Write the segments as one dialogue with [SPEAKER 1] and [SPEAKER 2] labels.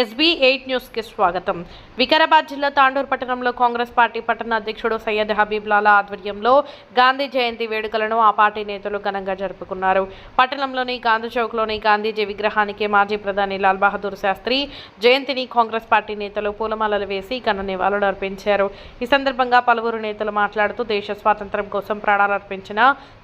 [SPEAKER 1] SB eight న్యూస్కి స్వాగతం. వికారాబాద్ జిల్లా తాండూరు పట్టణంలో కాంగ్రెస్ పార్టీ పట్టణ అధ్యక్షుడు సయ్యద్ హబీబ్ లాలా ఆధ్వర్యంలో గాంధీ జయంతి వేడుకలను ఆ పార్టీ నేతలు ఘనంగా జరుపుకున్నారు. పట్టణంలోని గాంధీ చౌక్లోని గాంధీజీ విగ్రహానికి మాజీ ప్రధాని లాల్ బహదూర్ శాస్త్రి జయంతిని కాంగ్రెస్ పార్టీ నేతలు పూలమాలలు వేసి ఘన నివాళులు అర్పించారు. ఈ సందర్భంగా పలువురు నేతలు మాట్లాడుతూ దేశ స్వాతంత్ర్యం కోసం ప్రాణాలర్పించిన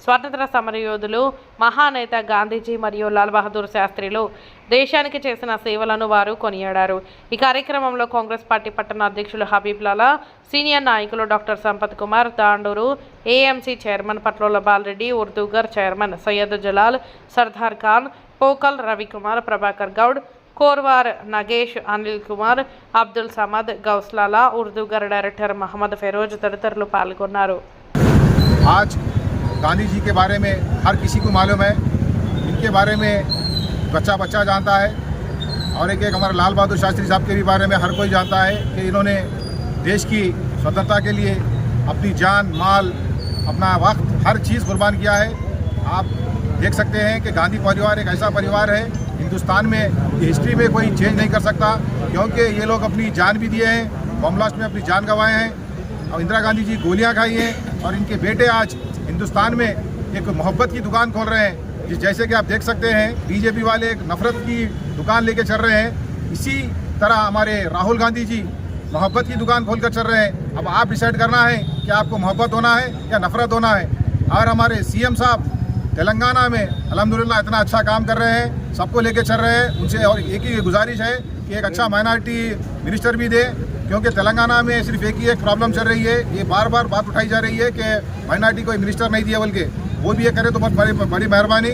[SPEAKER 1] స్వాతంత్ర సమరయోధులు మహానేత గాంధీజీ మరియు లాల్ బహదూర్ శాస్త్రిలు దేశానికి చేసిన సేవలను వారు కొనియాడారు ఈ కార్యక్రమంలో కాంగ్రెస్ పార్టీ పట్టణ అధ్యక్షులు హబీబ్ లాలా సీనియర్ నాయకులు doctor Sampath Kumar Tandur AMC chairman Patlola Balreddy Urdughar chairman Syed Jalal Sardar Khan Pokal Ravikumar Prabhakar Goud Korvar Nagesh Anil Kumar Abdul Samad Gouslala Urdughar director Mohammed Feroz తదితరులు పాల్గొన్నారు
[SPEAKER 2] आज गांधी जी के बारे में हर किसी को मालूम है इनके बारे में बच्चा बच्चा जानता है और एक एक हमारे लाल बहादुर शास्त्री साहब के भी बारे में हर कोई जानता है कि इन्होंने देश की स्वतंत्रता के लिए अपनी जान, माल, अपना वक्त, हर चीज़ कुर्बान किया है। आप देख सकते हैं कि गांधी परिवार एक ऐसा परिवार है, हिंदुस्तान में हिस्ट्री में कोई चेंज नहीं कर सकता, क्योंकि ये लोग अपनी जान भी दिए हैं बम ब्लास्ट में अपनी जान गंवाए हैं, और इंदिरा गांधी जी गोलियाँ खाई हैं, और इनके बेटे आज हिंदुस्तान में एक मोहब्बत की दुकान खोल रहे हैं। जिस जैसे कि आप देख सकते हैं, बीजेपी वाले एक नफरत की दुकान लेके चल रहे हैं। इसी तरह हमारे राहुल गांधी जी मोहब्बत की दुकान खोल कर चल रहे हैं। अब आप डिसाइड करना है कि आपको मोहब्बत होना है या नफरत होना है। और हमारे सीएम साहब तेलंगाना में अलहमदिल्ला इतना अच्छा काम कर रहे हैं, सबको लेके चल रहे हैं। उनसे और एक ही गुजारिश है कि एक अच्छा माइनॉरिटी मिनिस्टर भी दे, क्योंकि तेलंगाना में सिर्फ़ एक ही एक प्रॉब्लम चल रही है। ये बार बार बात उठाई जा रही है कि माइनॉरिटी कोई मिनिस्टर नहीं दिया बल्कि वो भी ये करे तो बहुत बड़ी बड़ी मेहरबानी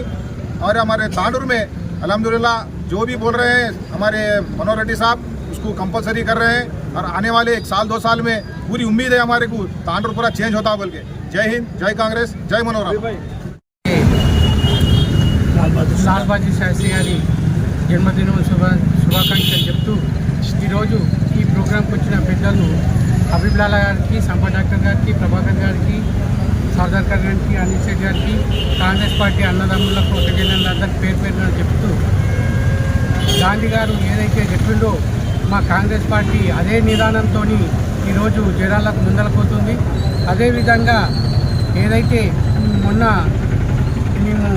[SPEAKER 2] और हमारे तांडुर में अलहमदिल्ला जो भी बोल रहे हैं हमारे मनोहर रेड्डी साहब उसको कंपलसरी कर रहे हैं और आने वाले एक साल दो साल में पूरी उम्मीद है हमारे को तांडुर पूरा चेंज होता बोल के जय हिंद जय कांग्रेस जय मनोहर
[SPEAKER 3] లాల్ బహదూర్ శాస్త్రి గారి జన్మదినం శుభ శుభాకాంక్షలు చెప్తూ ఈరోజు ఈ ప్రోగ్రాంకి వచ్చిన పెద్దలు హబీబ్ లాలా గారికి సంపత్ డాక్టర్ గారికి ప్రభాకర్ గారికి సర్దార్ ఖాన్ గారికి అనిల్ శెట్టి గారికి కాంగ్రెస్ పార్టీ అన్నదమ్ములకు అందరికి పేరు పేరున చెప్తూ గాంధీ గారు ఏదైతే చెప్పిండో మా కాంగ్రెస్ పార్టీ అదే నిదానంతో ఈరోజు జనాలకు ముందలపోతుంది అదేవిధంగా ఏదైతే మొన్న మేము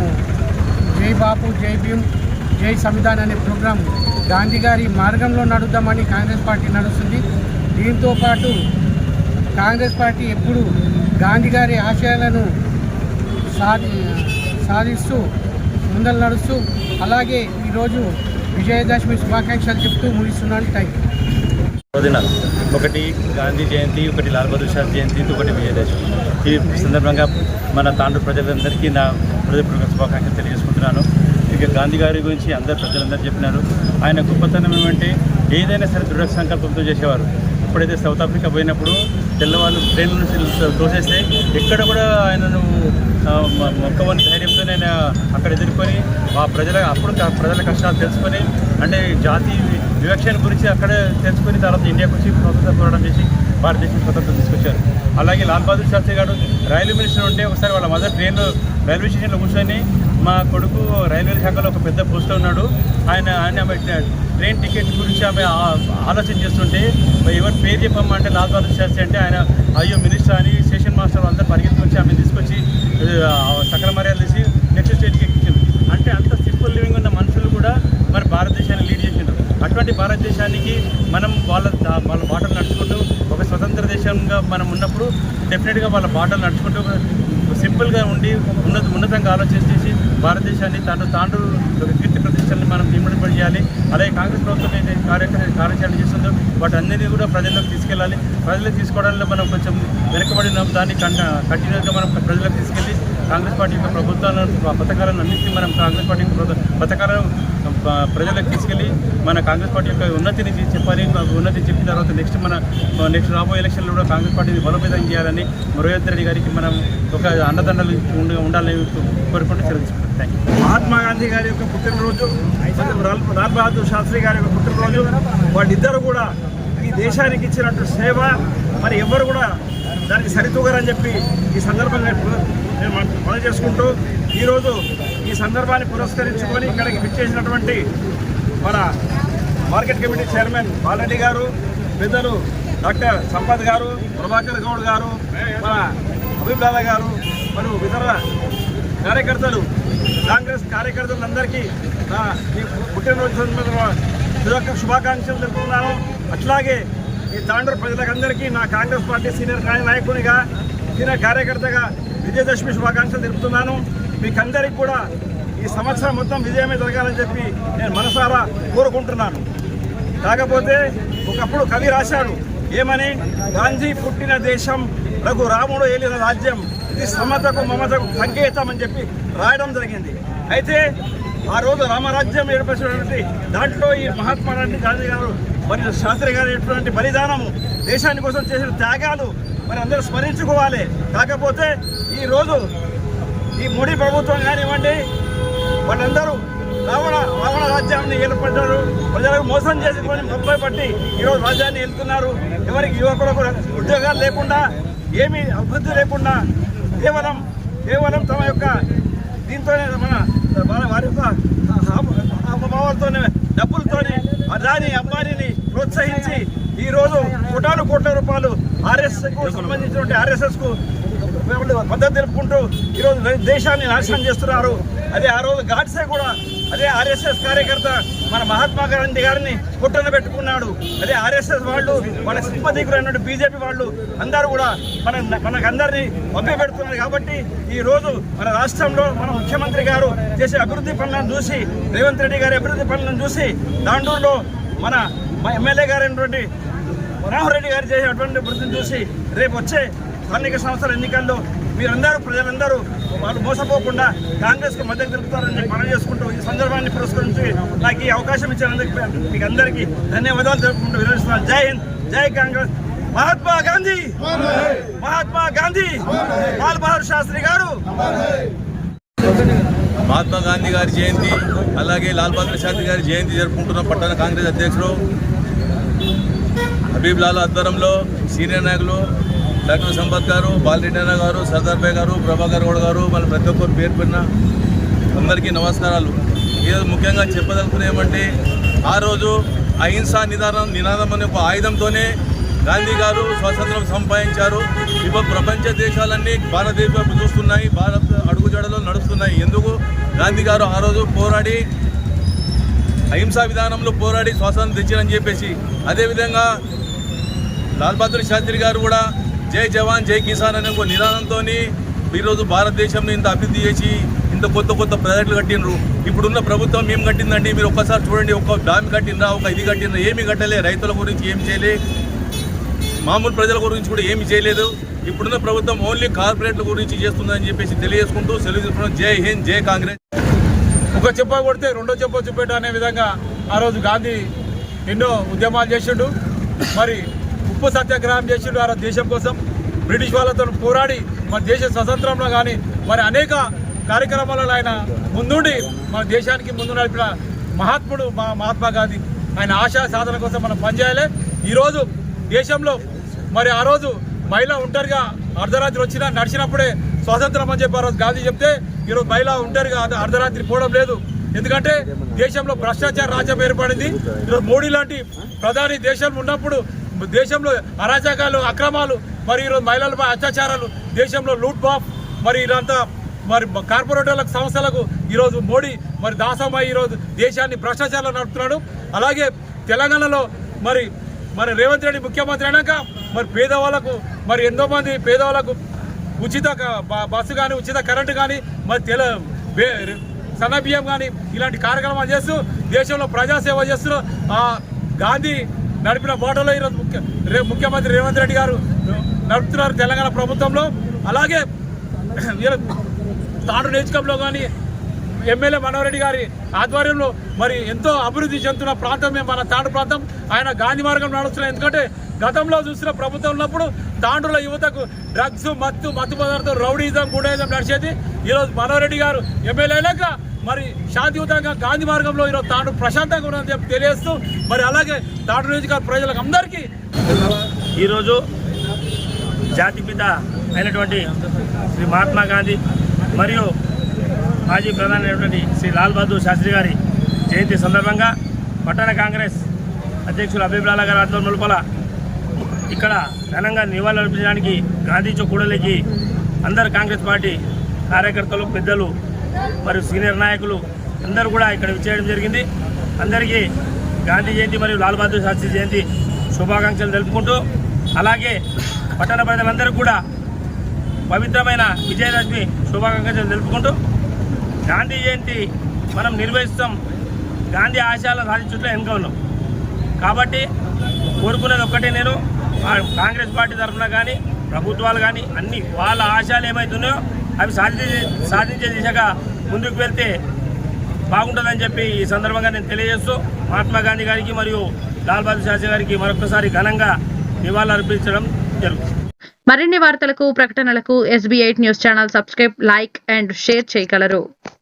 [SPEAKER 3] జై బాపు జై భీమ్ జై సంవిధాన్ అనే ప్రోగ్రాం గాంధీ గారి మార్గంలో నడుద్దామని కాంగ్రెస్ పార్టీ నడుస్తుంది. దీంతో పాటు కాంగ్రెస్ పార్టీ ఎప్పుడు గాంధీ గారి ఆశయాలను సాధి సాధిస్తూ ముందలు నడుస్తూ అలాగే ఈరోజు విజయదశమి శుభాకాంక్షలు చెప్తూ ముగిస్తున్నాను. థ్యాంక్
[SPEAKER 4] ఒకటి గాంధీ జయంతి ఒకటి లాల్ బహదూర్ శాస్త్రి జయంతి ఒకటి విజయదశమి. ఈ సందర్భంగా మన తాండ్రు ప్రజలందరికీ నా హృదయపూర్వక శుభాకాంక్షలు తెలియజేసుకుంటున్నాను. ఇక గాంధీ గారి గురించి అందరు ప్రజలందరూ చెప్పినారు. ఆయన గొప్పతనం ఏమంటే ఏదైనా సరే దృఢ సంకల్పంతో చేసేవారు. ఎప్పుడైతే సౌత్ ఆఫ్రికా పోయినప్పుడు తెల్లవాళ్ళు ట్రైన్ నుంచి తోసేస్తే ఎక్కడ కూడా ఆయనను మొక్కవని ధైర్యంతో ఆయన అక్కడ ఎదుర్కొని ఆ ప్రజల అప్పుడు ప్రజల కష్టాలు తెలుసుకొని అంటే జాతి వివక్షణ గురించి అక్కడ తెలుసుకొని తర్వాత ఇండియాకు వచ్చి స్వతంత్ర పోరాటం చేసి భారతదేశం స్వతంత్రం తీసుకొచ్చారు. అలాగే లాల్ బహదూర్ శాస్త్రి గారు రైల్వే మినిస్టర్ ఉంటే ఒకసారి వాళ్ళ మదర్ ట్రైన్లో రైల్వే స్టేషన్లో కూర్చొని మా కొడుకు రైల్వే శాఖలో ఒక పెద్ద పోస్ట్లో ఉన్నాడు. ఆయన ఆయన ట్రైన్ టికెట్ గురించి ఆమె ఆలోచన చేస్తుంటే ఎవరు పేరు చెప్పమంటే అంటే లాల్ బహదూర్ శాస్త్రి అంటే ఆయన అయ్యో మినిస్టర్ అని స్టేషన్ మాస్టర్ అందరూ పరిగెత్తుకొచ్చి ఆమె తీసుకొచ్చి సకల మర్యాదలు తీసి నెక్స్ట్ స్టేజ్కి ఎక్కించారు. అంటే అంత సింపుల్ లివింగ్ ఉన్న మనుషులు కూడా మరి భారతదేశాన్ని లీడ్ చేసిండ్రు. అటువంటి భారతదేశానికి మనం వాళ్ళ వాళ్ళ బాటలు నడుచుకుంటూ ఒక స్వతంత్ర దేశంగా మనం ఉన్నప్పుడు డెఫినెట్గా వాళ్ళ బాటలు నడుచుకుంటూ సింపుల్గా ఉండి ఉన్నత ఉన్నతంగా ఆలోచన చేసి భారతదేశాన్ని తాను తాండ్రు కీర్తి ప్రతిష్టల్ని మనం ఇమ్మడి చేయాలి అలాగే కాంగ్రెస్ ప్రభుత్వం అయితే కార్యక్రమ కార్యాచరణ చేస్తుందో వాటి వాటన్నిటిని కూడా ప్రజల్లోకి తీసుకెళ్ళాలి. ప్రజలకు తీసుకోవడంలో మనం కొంచెం వెనుకబడిన. దాన్ని కంటిన్యూస్గా మనం ప్రజలకు తీసుకెళ్ళి కాంగ్రెస్ పార్టీ యొక్క ప్రభుత్వాలను పథకాలను అన్నింటినీ మనం కాంగ్రెస్ పార్టీ పథకాలను ప్రజలకు తీసుకెళ్ళి మన కాంగ్రెస్ పార్టీ యొక్క ఉన్నతిని చెప్పాలి. ఉన్నతి చెప్పిన తర్వాత నెక్స్ట్ మన నెక్స్ట్ రాబోయే ఎలక్షన్లో కూడా కాంగ్రెస్ పార్టీని బలోపేతం చేయాలని మురళీధర్ రెడ్డి గారికి మనం ఒక అండదండలు ఉండాలని కోరుకుంటూ తెలుసుకుంటాం
[SPEAKER 5] మహాత్మా గాంధీ గారి యొక్క పుట్టినరోజు లాల్ బహదూర్ శాస్త్రి గారి యొక్క పుట్టినరోజు వాళ్ళిద్దరు కూడా ఈ దేశానికి ఇచ్చినట్టు సేవ మరి ఎవరు కూడా దానికి సరితూగరని చెప్పి ఈ సందర్భంగా నేను మనం చేసుకుంటూ ఈరోజు ఈ సందర్భాన్ని పురస్కరించుకొని ఇక్కడికి విచ్చేసినటువంటి మన మార్కెట్ కమిటీ చైర్మన్ బాలరెడ్డి గారు పెద్దలు డాక్టర్ సంపత్ గారు ప్రభాకర్ గౌడ్ గారు మన అభిప్రాయ గారు మరియు ఇతర కార్యకర్తలు కాంగ్రెస్ కార్యకర్తలందరికీ నా ఈ పుట్టినరోజు సందర్భంగా శుభాకాంక్షలు తెలుపుతున్నాను. అట్లాగే ఈ తాండూరు ప్రజలకందరికీ నా కాంగ్రెస్ పార్టీ సీనియర్ నాయకునిగా సీనియర్ కార్యకర్తగా విజయదశమి శుభాకాంక్షలు తెలుపుతున్నాను. మీకందరికీ కూడా ఈ సంవత్సరం మొత్తం విజయమే జరగాలని చెప్పి నేను మనసారా కోరుకుంటున్నాను. కాకపోతే ఒకప్పుడు కవి రాశాడు ఏమని? గాంధీ పుట్టిన దేశం రఘు రాముడు ఏలిన రాజ్యం. ఇది సమతకు మమతకు సంకేతం అని చెప్పి రాయడం జరిగింది. అయితే ఆ రోజు రామరాజ్యం ఏర్పరిచినటువంటి దాంట్లో ఈ మహాత్మా గాంధీ గాంధీ గారు మరియు శాస్త్రి గారు ఎటువంటి బలిదానము దేశాని కోసం చేసిన త్యాగాలు మరి అందరూ స్మరించుకోవాలి. కాకపోతే ఈ రోజు ఈ మోడీ ప్రభుత్వం కానివ్వండి వాళ్ళందరూ రావణ రావణ రాజ్యాన్ని ఏర్పడ్డారు. ప్రజలకు మోసం చేసుకొని ముప్పై పట్టి ఈరోజు రాజ్యాన్ని వెళ్తున్నారు ఎవరికి యువకులకు ఉద్యోగాలు లేకుండా ఏమీ అభివృద్ధి లేకుండా కేవలం కేవలం తమ యొక్క దీంతోనే మన వారి యొక్క భావాలతోనే డబ్బులతోనే అదాని అంబానీని ప్రోత్సహించి ఈ రోజు కోటాను కోట్ల రూపాయలు ఆర్ఎస్ఎస్కు సంబంధించినటువంటి ఆర్ఎస్ఎస్కు మద్దతు తెలుపుకుంటూ ఈరోజు దేశాన్ని నాశనం చేస్తున్నారు. అదే ఆ రోజు గాడ్సే కూడా అదే ఆర్ఎస్ఎస్ కార్యకర్త మన మహాత్మా గాంధీ గారిని పుట్టన పెట్టుకున్నాడు. అదే ఆర్ఎస్ఎస్ వాళ్ళు మన సింపదీకులైన బీజేపీ వాళ్ళు అందరూ కూడా మన మనకందరినీ పంపి పెడుతున్నారు కాబట్టి ఈ రోజు మన రాష్ట్రంలో మన ముఖ్యమంత్రి గారు చేసే అభివృద్ధి పనులను చూసి రేవంత్ రెడ్డి గారి అభివృద్ధి పనులను చూసి దాండూరులో మన ఎమ్మెల్యే గారైనటువంటి మనోహర్ రెడ్డి గారు చేసేటువంటి అభివృద్ధిని చూసి రేపు వచ్చే స్థానిక సంస్థల ఎన్నికల్లో మీరందరూ ప్రజలందరూ వాళ్ళు మోసపోకుండా కాంగ్రెస్కు మద్దతు తెలుపుతారని చెప్పి మనం చేసుకుంటూ ఈ సందర్భాన్ని పురస్కరించి నాకు ఈ అవకాశం ఇచ్చినందుకు మీకు అందరికీ ధన్యవాదాలు తెలుపుకుంటూ విరమిస్తున్నాను జై హింద్ జై కాంగ్రెస్. మహాత్మా గాంధీ! మహాత్మా గాంధీ! లాల్ బహదూర్ శాస్త్రి గారు!
[SPEAKER 6] మహాత్మా గాంధీ గారి జయంతి అలాగే లాల్ బహదూర్ శాస్త్రి గారి జయంతి జరుపుకుంటున్న పట్టణ కాంగ్రెస్ అధ్యక్షుడు హబీబ్ లాల్ ఆధ్వర్యంలో సీనియర్ నాయకులు డాక్టర్ సంపత్ గారు బాలరెడ్డి గారు సర్దార్ భాయ్ గారు ప్రభాకర్ గౌడ్ గారు మన ప్రతి ఒక్కరు పేరు పెట్టిన అందరికీ నమస్కారాలు. ఈరోజు ముఖ్యంగా చెప్పదలుచుకున్న ఏమంటే ఆ రోజు అహింసా నిదానం నినాదం అనే ఒక ఆయుధంతోనే గాంధీ గారు స్వాతంత్రం సంపాదించారు. ఇప్పుడు ప్రపంచ దేశాలన్నీ భారతదేశం చూస్తున్నాయి భారత్ అడుగుజాడలో నడుస్తున్నాయి. ఎందుకు? గాంధీ గారు ఆ రోజు పోరాడి అహింసా విధానంలో పోరాడి స్వాతంత్రం తెచ్చారని చెప్పేసి. అదేవిధంగా లాల్ బహదూర్ శాస్త్రి గారు కూడా జై జవాన్ జై కిసాన్ అనే ఒక నిదానంతో ఈరోజు భారతదేశంలో ఇంత అభివృద్ధి చేసి ఇంత కొత్త కొత్త ప్రాజెక్టులు కట్టినరు ఇప్పుడున్న ప్రభుత్వం ఏం కట్టిందండి మీరు ఒక్కసారి చూడండి ఒక డ్యామ్ కట్టినరా ఒక ఇది కట్టినరా ఏమి కట్టలే. రైతుల గురించి ఏం చేయలే. మామూలు ప్రజల గురించి కూడా ఏమి చేయలేదు. ఇప్పుడున్న ప్రభుత్వం ఓన్లీ కార్పొరేట్ల గురించి చేస్తుందని చెప్పేసి తెలియజేసుకుంటూ సెలవు తీసుకున్నాం. జై హింద్ జై కాంగ్రెస్.
[SPEAKER 7] ఒక చెప్ప కొడితే రెండో చెప్ప చూపెట్టు అనే విధంగా ఆ రోజు గాంధీ ఎన్నో ఉద్యమాలు చేసిండు. మరి ఉప్పు సత్యాగ్రహం చేసిండు ఆ దేశం కోసం. బ్రిటిష్ వాళ్ళతో పోరాడి మన దేశ స్వతంత్రంలో కానీ మరి అనేక కార్యక్రమాలలో ఆయన ముందుండి మన దేశానికి ముందు నడిపిన మహాత్ముడు మా మహాత్మా గాంధీ. ఆయన ఆశా సాధన కోసం మనం పనిచేయాలి. ఈరోజు దేశంలో మరి ఆ రోజు మహిళ ఒంటరిగా అర్ధరాత్రి వచ్చినా నడిచినప్పుడే స్వాతంత్రం అని చెప్పి ఆ రోజు గాంధీ చెప్తే ఈరోజు మహిళ ఒంటరిగా అర్ధరాత్రి పోవడం లేదు. ఎందుకంటే దేశంలో భ్రష్టాచార రాజ్యం ఏర్పడింది. ఈరోజు మోడీ లాంటి ప్రధాని దేశంలో ఉన్నప్పుడు దేశంలో అరాచకాలు అక్రమాలు మరి ఈరోజు మహిళలపై అత్యాచారాలు దేశంలో లూట్ బాఫ్ మరి ఇదంతా మరి కార్పొరేటర్లకు సంస్థలకు ఈరోజు మోడీ మరి దాసమై ఈరోజు దేశాన్ని భ్రష్టాచారాలు నడుపుతున్నాడు. అలాగే తెలంగాణలో మరి మరి రేవంత్ రెడ్డి ముఖ్యమంత్రి అయినాక మరి పేదవాళ్ళకు మరి ఎంతో మంది పేదవాళ్ళకు ఉచిత బస్సు కానీ ఉచిత కరెంటు కానీ మరి తెల సన్న బియ్యం కానీ ఇలాంటి కార్యక్రమాలు చేస్తూ దేశంలో ప్రజాసేవ చేస్తూ గాంధీ నడిపిన బాటలో ఈరోజు ముఖ్య రేపు ముఖ్యమంత్రి రేవంత్ రెడ్డి గారు నడుపుతున్నారు తెలంగాణ ప్రభుత్వంలో. అలాగే తాడు నియోజకంలో కానీ ఎమ్మెల్యే మనోహరెడ్డి గారి ఆధ్వర్యంలో మరి ఎంతో అభివృద్ధి చెందుతున్న ప్రాంతమే మన తాండ్రు ప్రాంతం. ఆయన గాంధీ మార్గం నడుస్తున్నాయి. ఎందుకంటే గతంలో చూసిన ప్రభుత్వం ఉన్నప్పుడు తాండ్రుల యువతకు డ్రగ్స్ మత్తు మత్తు పదార్థం రౌడీజం గుండేజం నడిచేది. ఈరోజు మనోహరెడ్డి గారు ఎమ్మెల్యే అయినాక మరి శాంతియుతంగా గాంధీ మార్గంలో ఈరోజు తాడు ప్రశాంతంగా ఉన్నదని చెప్పి తెలియజేస్తూ మరి అలాగే తాడు నియోజకవర్గ ప్రజలకు అందరికీ
[SPEAKER 5] ఈరోజు జాతిపిత అయినటువంటి శ్రీ మహాత్మా గాంధీ మరియు మాజీ ప్రధాని అయినటువంటి శ్రీ లాల్ బహదూర్ శాస్త్రి గారి జయంతి సందర్భంగా పట్టణ కాంగ్రెస్
[SPEAKER 8] అధ్యక్షులు అభిప్రాయాల గారి ఆధ్వర్యం లోపల ఇక్కడ ఘనంగా నివాళులర్పించడానికి గాంధీ చౌక్ కూడలికి అందరు కాంగ్రెస్ పార్టీ కార్యకర్తలు పెద్దలు మరియు సీనియర్ నాయకులు అందరూ కూడా ఇక్కడ విచ్చేయడం జరిగింది. అందరికీ గాంధీ జయంతి మరియు లాల్ బహదూర్ శాస్త్రి జయంతి శుభాకాంక్షలు తెలుపుకుంటూ అలాగే పట్టణ ప్రజలందరూ కూడా పవిత్రమైన విజయదశమి శుభాకాంక్షలు తెలుపుకుంటూ గాంధీ జయంతి మనం నిర్వహిస్తాం. గాంధీ ఆశయాలను సాధించుట్లో వెనుక ఉన్నాం. కాబట్టి కోరుకునేది ఒక్కటే నేను కాంగ్రెస్ పార్టీ తరఫున కానీ ప్రభుత్వాలు కానీ అన్ని వాళ్ళ ఆశయాలు ఏమవుతున్నాయో అవి సాధించే సాధించే దిశగా ముందుకు వెళ్తే బాగుంటుందని చెప్పి ఈ సందర్భంగా నేను తెలియజేస్తూ మహాత్మా గాంధీ గారికి మరియు లాల్ బహదూర్ శాస్త్రి గారికి మరొకసారి ఘనంగా నివాళులర్పించడం జరుగుతుంది.
[SPEAKER 9] మరిన్ని వార్తలకు ప్రకటనలకు SB eight news channel subscribe like and share చేయగలరు.